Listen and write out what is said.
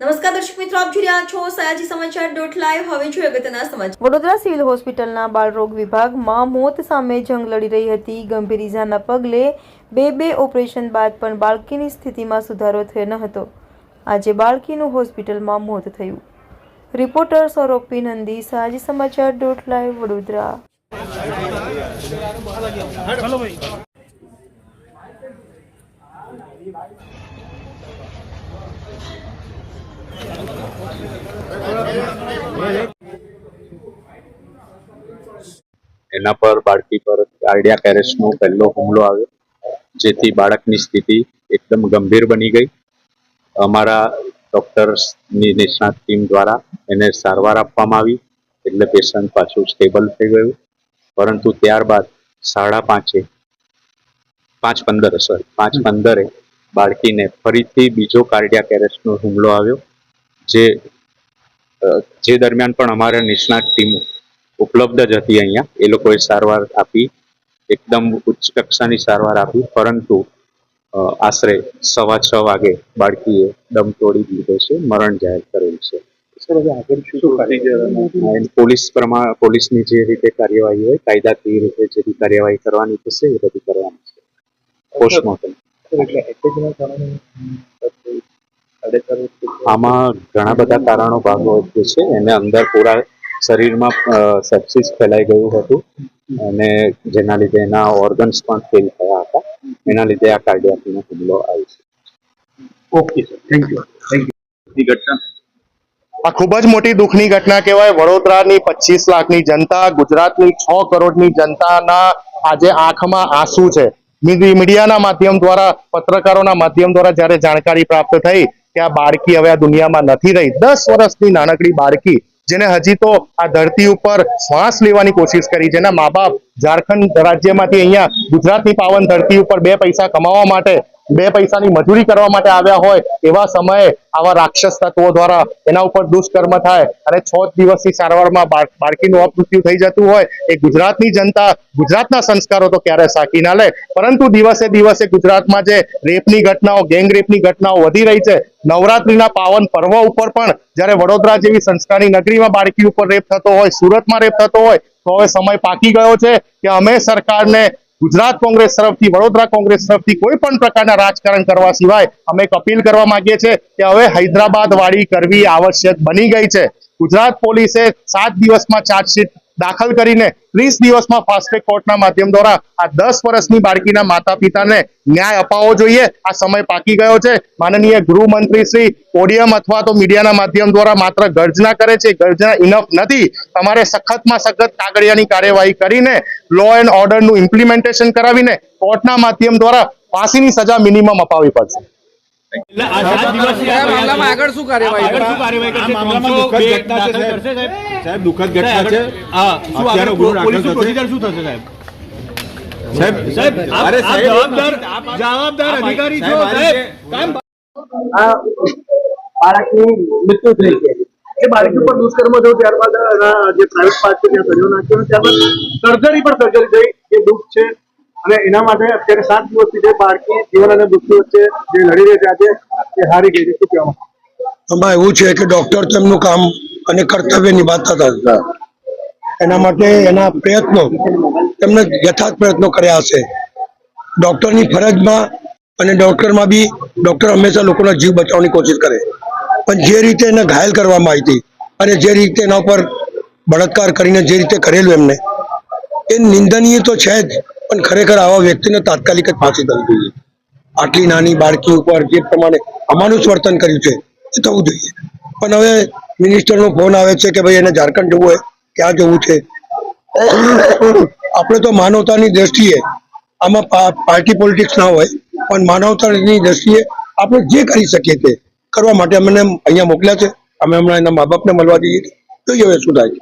નમસ્કાર દર્શક મિત્રો આપ જોઈ રહ્યા છો સયાજી સમાચાર ડોટ લાઈવ. હવે જોઈએ અગત્યના સમાચાર. વડોદરા સિવિલ હોસ્પિટલના બાળરોગ વિભાગમાં મોત સામે જંગ લડી રહી હતી. ગંભીર ઇજાના પગલે બે બે ઓપરેશન બાદ પણ બાળકીની સ્થિતિમાં સુધારો થયો ન હતો. આજે બાળકીનું હોસ્પિટલમાં મોત થયું. Reporter Saurabh P Nandi Sayaji Samachar dot live Vadodara. એના પર બાળકી પર કાર્ડિયા કેરેસનો પહેલો હુમલો આવ્યો, જેથી બાળકની સ્થિતિ એકદમ ગંભીર બની ગઈ. અમારા ડોક્ટર્સની નિષ્ણાત ટીમ દ્વારા એને સારવાર આપવામાં આવી, એટલે પેશન્ટ પાછું સ્ટેબલ થઈ ગયું. પરંતુ ત્યારબાદ સાડા પાંચે, પાંચ પંદર સોરી પાંચ પંદરે બાળકીને ફરીથી બીજો કાર્ડિયાક એરેસ્ટનો હુમલો આવ્યો. જે જે દરમિયાન પણ અમારા નિષ્ણાત ટીમ ઉપલબ્ધ જ હતી અહીંયા. એ લોકોએ સારવાર આપી એકદમ ઉચ્ચ કક્ષાની સારવાર આપી પરંતુ આશરે સવા છ વાગે બાળકીએ દમ તોડી દીધો છે મરણ જાહેર કરેલ છે. પોલીસ પ્રમાણે પોલીસની જે રીતે કાર્યવાહી હોય કાયદાકીય રીતે જે બી કાર્યવાહી કરવાની થશે એ બધી કરવાની છે. પોસ્ટમોર્ટમ આમાં ઘણા બધા કારણો ભાગો છે. એને અંદર પૂરા શરીરમાં સેપ્સિસ ફેલાઈ ગયું હતું અને જેના લીધે એના ઓર્ગન્સ પણ ફેલ થયા હતા. એના લીધે આ કાર્ડિયાકીનો હુમલો આવ્યો છે. Okay sir thank you thank you આ ખૂબ જ મોટી દુઃખની ઘટના કહેવાય. વડોદરાની પચીસ લાખની જનતા ગુજરાતની છ કરોડની જનતાના આજે આંખમાં આંસુ છે. મીડિયાના માધ્યમ દ્વારા, પત્રકારોના માધ્યમ દ્વારા જ્યારે જાણકારી પ્રાપ્ત થઈ કે આ બાળકી હવે આ દુનિયામાં નથી રહી. દસ વર્ષની નાનકડી બાળકી, જેને હજી તો આ ધરતી ઉપર શ્વાસ લેવાની કોશિશ કરી, જેના મા બાપ ઝારખંડ રાજ્યમાંથી અહીંયા ગુજરાતની પાવન ધરતી ઉપર બે પૈસા કમાવા માટે બે પૈસાની મજૂરી કરવા માટે આવ્યા હોય એવા સમયે આવા રાક્ષસ તત્વો દ્વારા એના ઉપર દુષ્કર્મ થાય અને છ દિવસની સારવારમાં બાળકીનું અપમૃત્યુ થઈ જતું હોય એ ગુજરાતની જનતા ગુજરાતના સંસ્કારો તો ક્યારે સાકી ના લે. પરંતુ દિવસે દિવસે ગુજરાતમાં જે રેપની ઘટનાઓ, ગેંગ રેપની ઘટનાઓ વધી રહી છે, નવરાત્રીના પાવન પર્વ ઉપર પણ જ્યારે વડોદરા જેવી સંસ્કારની નગરીમાં બાળકી ઉપર રેપ થતો હોય, સુરતમાં રેપ થતો હોય, તો હવે સમય પાકી ગયો છે કે અમે સરકારને ગુજરાત કોંગ્રેસ તરફથી, વડોદરા કોંગ્રેસ તરફથી કોઈ પણ પ્રકારના રાજકારણ કરવા સિવાય અમે એક અપીલ કરવા માંગીએ છીએ કે હવે હૈદરાબાદ વાળી કરવી આવશ્યક બની ગઈ છે. ગુજરાત પોલીસે સાત દિવસમાં ચાર્જશીટ દાખલ કરીને ત્રીસ દિવસમાં ફાસ્ટ્રેક કોર્ટના માધ્યમ દ્વારા આ દસ વર્ષની બાળકીના માતા પિતાને ન્યાય અપાવવો જોઈએ. આ સમય પાકી ગયો છે. માનનીય ગૃહમંત્રી શ્રી ઓડિયમ અથવા તો મીડિયાના માધ્યમ દ્વારા માત્ર ગર્જના કરે છે. ગર્જના ઇનફ નથી. તમારે સખતમાં સખત કાગળિયાની કાર્યવાહી કરીને લો એન્ડ ઓર્ડરનું ઇમ્પ્લિમેન્ટેશન કરાવીને કોર્ટના માધ્યમ દ્વારા ફાંસીની સજા મિનિમમ અપાવી પડશે. આગળ શું કાર્યવાહી? કરશે? સાહેબ. દુઃખદ ઘટના છે. અત્યારે ગુનો દાખલ થશે. શું થશે સાહેબ? જવાબદાર અધિકારી છો સાહેબ. બાળકની મૃત્યુ થઈ છે. એ બાળકી ઉપર દુષ્કર્મ થયો ત્યારબાદ જે પ્રાઇવેટ પાર્ટ ત્યાં કર્યો નાખ્યો ત્યારબાદ સર્જરી પણ સર્જરી થઈ. એ દુઃખ છે. અને એના માટે અત્યારે સાત દિવસથી જે બાળકી જીવન અને મૃત્યુ વચ્ચે જે લડી રહી છે આજે એ હારી ગઈ છે. શું એવું છે કે ડોક્ટર તેમનું કામ અને કર્તવ્ય નિભાવતા હતા. એના માટે એના પ્રયત્નો તેમને યથાર્થ પ્રયત્નો કર્યા હશે. ડોક્ટરની ફરજમાં અને ડોક્ટરમાં બી ડોક્ટર હંમેશા લોકોના જીવ બચાવવાની કોશિશ કરે. પણ જે રીતે એને ઘાયલ કરવામાં આવી હતી અને જે રીતે એના ઉપર બળાત્કાર કરીને જે રીતે કરેલું એમને એ નિંદનીય તો છે જ. પણ ખરેખર આવા વ્યક્તિને તાત્કાલિક જ ફાંસી થવી જોઈએ. આટલી નાની બાળકી ઉપર જે પ્રમાણે અમાનુષ વર્તન કર્યું છે, એ થવું જોઈએ. પણ હવે મિનિસ્ટરનો ફોન આવે છે કે ભાઈ એને ઝારખંડ જવું હોય ક્યાં જવું છે? આપણે તો માનવતાની દ્રષ્ટિએ આમાં પાર્ટી પોલિટિક્સ ના હોય, પણ માનવતાની દ્રષ્ટિએ આપણે જે કરી શકીએ તે કરવા માટે અમને અહીંયા મોકલ્યા છે. અમે હમણાં એના મા બાપને મળવા જઈએ જોઈએ હવે શું થાય